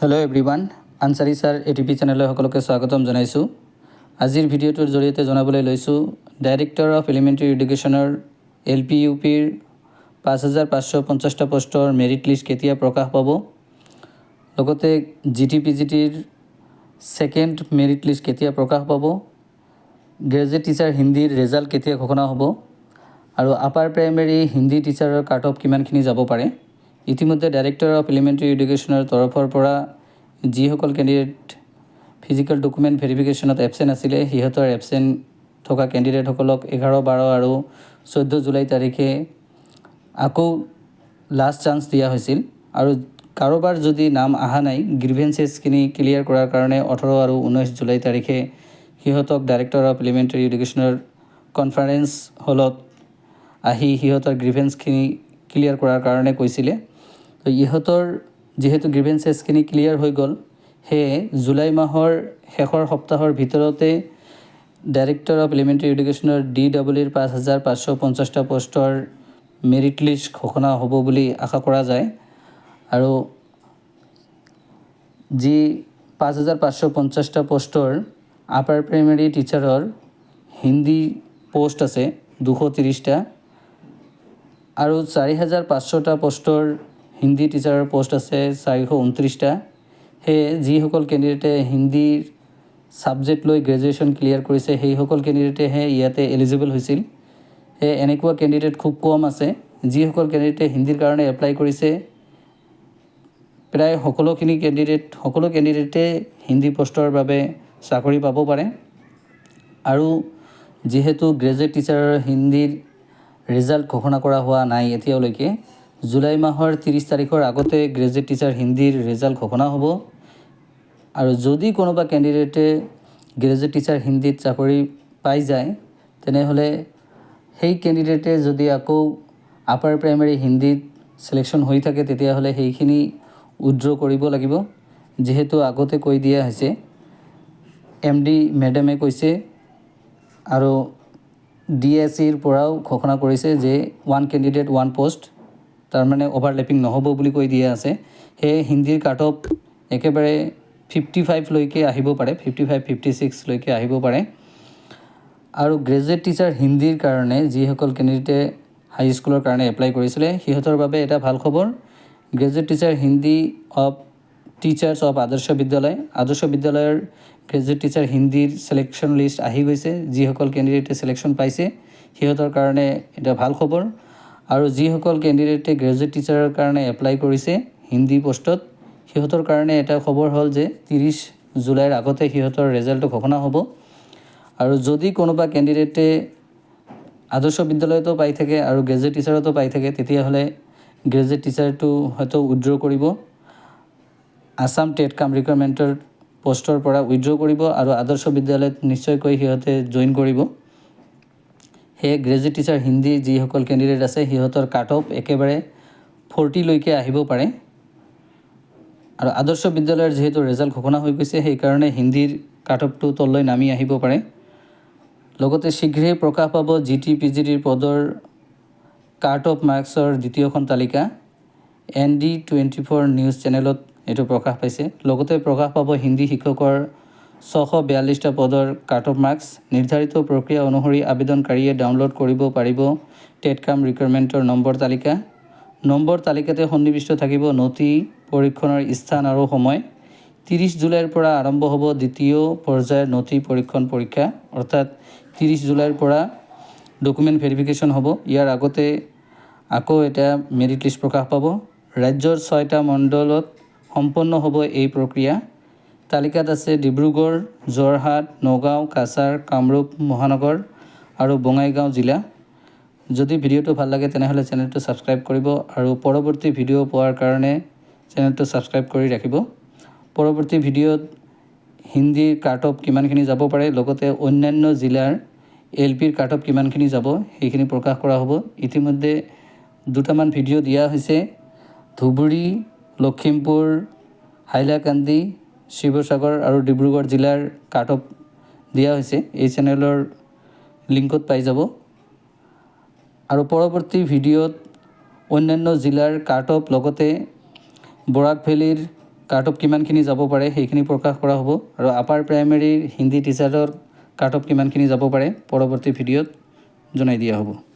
Hello' everyone Ansari sir A T P চেনেললৈ সকলোকে স্বাগতম জনাইছোঁ। আজিৰ ভিডিঅ'টোৰ জৰিয়তে জনাবলৈ লৈছোঁ ডাইৰেক্টৰ অফ এলিমেণ্টেৰী এডুকেশ্যনৰ এল পি ইউ পিৰ পাঁচ হাজাৰ পাঁচশো পঞ্চাছটা পষ্টৰ মেৰিট লিষ্ট কেতিয়া প্ৰকাশ পাব? লগতে জি টি পি জি টিৰ ছেকেণ্ড মেৰিট লিষ্ট কেতিয়া প্ৰকাশ পাব? গ্ৰেজুৱেট টিচাৰ হিন্দীৰ ৰেজাল্ট কেতিয়া ঘোষণা হ'ব? আৰু আপাৰ প্ৰাইমেৰী হিন্দী টিচাৰৰ কাট অফ কিমানখিনি যাব পাৰে? ইতিমধ্যে ডাইৰেক্টৰ অফ এলিমেণ্টেৰী এডুকেশ্যনৰ তৰফৰ পৰা যিসকল কেণ্ডিডেট ফিজিকেল ডকুমেণ্ট ভেৰিফিকেশ্যনত এবচেণ্ট আছিলে, সিহঁতৰ এবচেণ্ট থকা কেণ্ডিডেটসকলক এঘাৰ, বাৰ আৰু চৈধ্য জুলাই তাৰিখে আকৌ লাষ্ট চান্স দিয়া হৈছিল। আৰু কাৰোবাৰ যদি নাম অহা নাই গ্ৰিভেঞ্চেছখিনি ক্লিয়াৰ কৰাৰ কাৰণে ওঠৰ আৰু ঊনৈছ জুলাই তাৰিখে সিহঁতক ডাইৰেক্টৰ অফ এলিমেণ্টেৰী এডুকেশ্যনৰ কনফাৰেঞ্চ হলত আহি সিহঁতৰ গ্ৰিভেঞ্চখিনি ক্লিয়াৰ কৰাৰ কাৰণে কৈছিলে। তো ইহঁতৰ যিহেতু গ্ৰিভেঞ্চেছখিনি ক্লিয়াৰ হৈ গ'ল সেয়ে জুলাই মাহৰ শেষৰ সপ্তাহৰ ভিতৰতে ডাইৰেক্টৰ অফ এলিমেণ্টেৰী এডুকেশ্যনৰ ডি ডাব্লিউৰ পাঁচ হাজাৰ পাঁচশো পঞ্চাছটা পষ্টৰ মেৰিট লিষ্ট ঘোষণা হ'ব বুলি আশা কৰা যায়। আৰু যি পাঁচ হাজাৰ পাঁচশো পঞ্চাছটা পষ্টৰ আপাৰ প্ৰাইমেৰী টিচাৰৰ হিন্দী পষ্ট আছে দুশ ত্ৰিছটা আৰু চাৰি হাজাৰ পাঁচশটা পষ্টৰ হিন্দী টিচাৰৰ পষ্ট আছে চাৰিশ ঊনত্ৰিছটা সেয়ে যিসকল কেণ্ডিডেটে হিন্দীৰ ছাবজেক্ট লৈ গ্ৰেজুৱেশ্যন ক্লিয়াৰ কৰিছে, সেইসকল কেণ্ডিডেটেহে ইয়াতে এলিজিবল হৈছিল। সেয়ে এনেকুৱা কেণ্ডিডেট খুব কম আছে। যিসকল কেণ্ডিডেটে হিন্দীৰ কাৰণে এপ্লাই কৰিছে, প্ৰায় সকলোখিনি কেণ্ডিডেট সকলো কেণ্ডিডেটে হিন্দী পষ্টৰ বাবে চাকৰি পাব পাৰে। আৰু যিহেতু গ্ৰেজুৱেট টিচাৰৰ হিন্দীৰ ৰিজাল্ট ঘোষণা কৰা হোৱা নাই এতিয়ালৈকে জুলাই মাহৰ ত্ৰিছ তাৰিখৰ আগতে গ্ৰেজুৱেট টিচাৰ হিন্দীৰ ৰিজাল্ট ঘোষণা হ'ব। আৰু যদি কোনোবা কেণ্ডিডেটে গ্ৰেজুৱেট টিচাৰ হিন্দীত চাকৰি পাই যায়, তেনেহ'লে সেই কেণ্ডিডেটে যদি আকৌ আপাৰ প্ৰাইমেৰী হিন্দীত চিলেকশ্যন হৈ থাকে, তেতিয়াহ'লে সেইখিনি উইড্ৰ কৰিব লাগিব। যিহেতু আগতে কৈ দিয়া হৈছে এম ডি মেডামে কৈছে আৰু ডি এছ চিৰ পৰাও ঘোষণা কৰিছে যে ওৱান কেণ্ডিডেট ওৱান পষ্ট তাৰমানে অভাৰলেপিং নহ'ব বুলি কৈ দিয়া আছে। সেয়ে হিন্দীৰ কাট অফ একেবাৰে ফিফটি ফাইভলৈকে আহিব পাৰে ফিফটি ফাইভ ফিফটি ছিক্সলৈকে আহিব পাৰে। আৰু গ্ৰেজুৱেট টিচাৰ হিন্দীৰ কাৰণে যিসকল কেণ্ডিডেটে হাইস্কুলৰ কাৰণে এপ্লাই কৰিছিলে, সিহঁতৰ বাবে এটা ভালো খবৰ। Graduate teacher Hindi of teachers of আদৰ্শ বিদ্যালয়, আদৰ্শ বিদ্যালয়ৰ গ্ৰেজুৱেট টিচাৰ হিন্দীৰ চিলেকশ্যন লিষ্ট আহি গৈছে। যিসকল কেণ্ডিডেটে চিলেকশ্যন পাইছে, সিহঁতৰ কাৰণে এটা ভালো খবৰ। আৰু যিসকল কেণ্ডিডেটে গ্ৰেজুৱেট টিচাৰৰ কাৰণে এপ্লাই কৰিছে হিন্দী পষ্টত, সিহঁতৰ কাৰণে এটা খবৰ হ'ল যে ত্ৰিছ জুলাইৰ আগতে সিহঁতৰ ৰেজাল্টটো ঘোষণা হ'ব। আৰু যদি কোনোবা কেণ্ডিডেটে আদৰ্শ বিদ্যালয়তো পাই থাকে আৰু গ্ৰেজুৱেট টিচাৰতো পাই থাকে, তেতিয়াহ'লে গ্ৰেজুৱেট টিচাৰটো হয়তো উইড্ৰ কৰিব। আছাম টেট কাম ৰিকুৱাৰমেণ্টৰ পষ্টৰ পৰা উইড্ৰ কৰিব আৰু আদৰ্শ বিদ্যালয়ত নিশ্চয়কৈ সিহঁতে জইন কৰিব। সেয়ে গ্ৰেজুৱেট টিচাৰ, হিন্দী যিসকল কেণ্ডিডেট আছে, সিহঁতৰ কাট অফ একেবাৰে ফৰ্টিলৈকে আহিব পাৰে। আৰু আদৰ্শ বিদ্যালয়ৰ যিহেতু ৰেজাল্ট ঘোষণা হৈ গৈছে, সেইকাৰণে হিন্দীৰ কাট অফটো তললৈ নামি আহিব পাৰে। লগতে শীঘ্ৰেই প্ৰকাশ পাব জি টি পি জি ডিৰ পদৰ কাৰ্ট অফ মাৰ্কছৰ দ্বিতীয়খন তালিকা। N D twenty four news চেনেলত এইটো প্ৰকাশ পাইছে। লগতে প্ৰকাশ পাব হিন্দী শিক্ষকৰ ছশ বিয়াল্লিছটা পদৰ কাট অফ মাৰ্কছ, নিৰ্ধাৰিত প্ৰক্ৰিয়া অনুসৰি আবেদনকাৰীয়ে ডাউনলোড কৰিব পাৰিব টেট কাম ৰিকুৱাৰমেণ্টৰ নম্বৰ তালিকা। নম্বৰ তালিকাতে সন্নিৱিষ্ট থাকিব নথি পৰীক্ষণৰ স্থান আৰু সময়। ত্ৰিছ জুলাইৰ পৰা আৰম্ভ হ'ব দ্বিতীয় পৰ্যায়ৰ নথি পৰীক্ষণ পৰীক্ষা, অৰ্থাৎ ত্ৰিছ জুলাইৰ পৰা ডকুমেণ্ট ভেৰিফিকেশ্যন হ'ব। ইয়াৰ আগতে আকৌ এটা মেৰিট লিষ্ট প্ৰকাশ পাব। ৰাজ্যৰ ছয়টা মণ্ডলত সম্পন্ন হ'ব এই প্ৰক্ৰিয়া। তালিকাত আছে ডিব্ৰুগড়, যোৰহাট, নগাঁও, কাছাৰ, কামৰূপ, মহানগৰ আৰু বঙাইগাঁও জিলা। যদি ভিডিঅ'টো ভালো লাগে তেনেহ'লে চেনেলটো ছাবস্ক্ৰাইব কৰিব আৰু পৰৱৰ্তী ভিডিঅ' পোৱাৰ কাৰণে চেনেলটো ছাবস্ক্ৰাইব কৰি ৰাখিব। পৰৱৰ্তী ভিডিঅ'ত হিন্দীৰ কাট অফ কিমানখিনি যাব পাৰে, লগতে অন্যান্য জিলাৰ এল পিৰ কাট অফ কিমানখিনি যাব, সেইখিনি প্ৰকাশ কৰা হ'ব। ইতিমধ্যে দুটামান ভিডিঅ' দিয়া হৈছে। ধুবুৰী, লখিমপুৰ, হাইলাকান্দি শিৱসাগৰ আৰু ডিব্ৰুগড় জিলাৰ কাট অফ দিয়া হৈছে। এই চেনেলৰ লিংকত পাই যাব। আৰু পৰৱৰ্তী ভিডিঅ'ত অন্যান্য জিলাৰ কাট অফ, লগতে বৰাক ভেলীৰ কাট অফ কিমানখিনি যাব পাৰে সেইখিনি প্ৰকাশ কৰা হ'ব। আৰু আপাৰ প্ৰাইমেৰীৰ হিন্দী টিচাৰৰ কাট অফ কিমানখিনি যাব পাৰে, পৰৱৰ্তী ভিডিঅ'ত জনাই দিয়া হ'ব।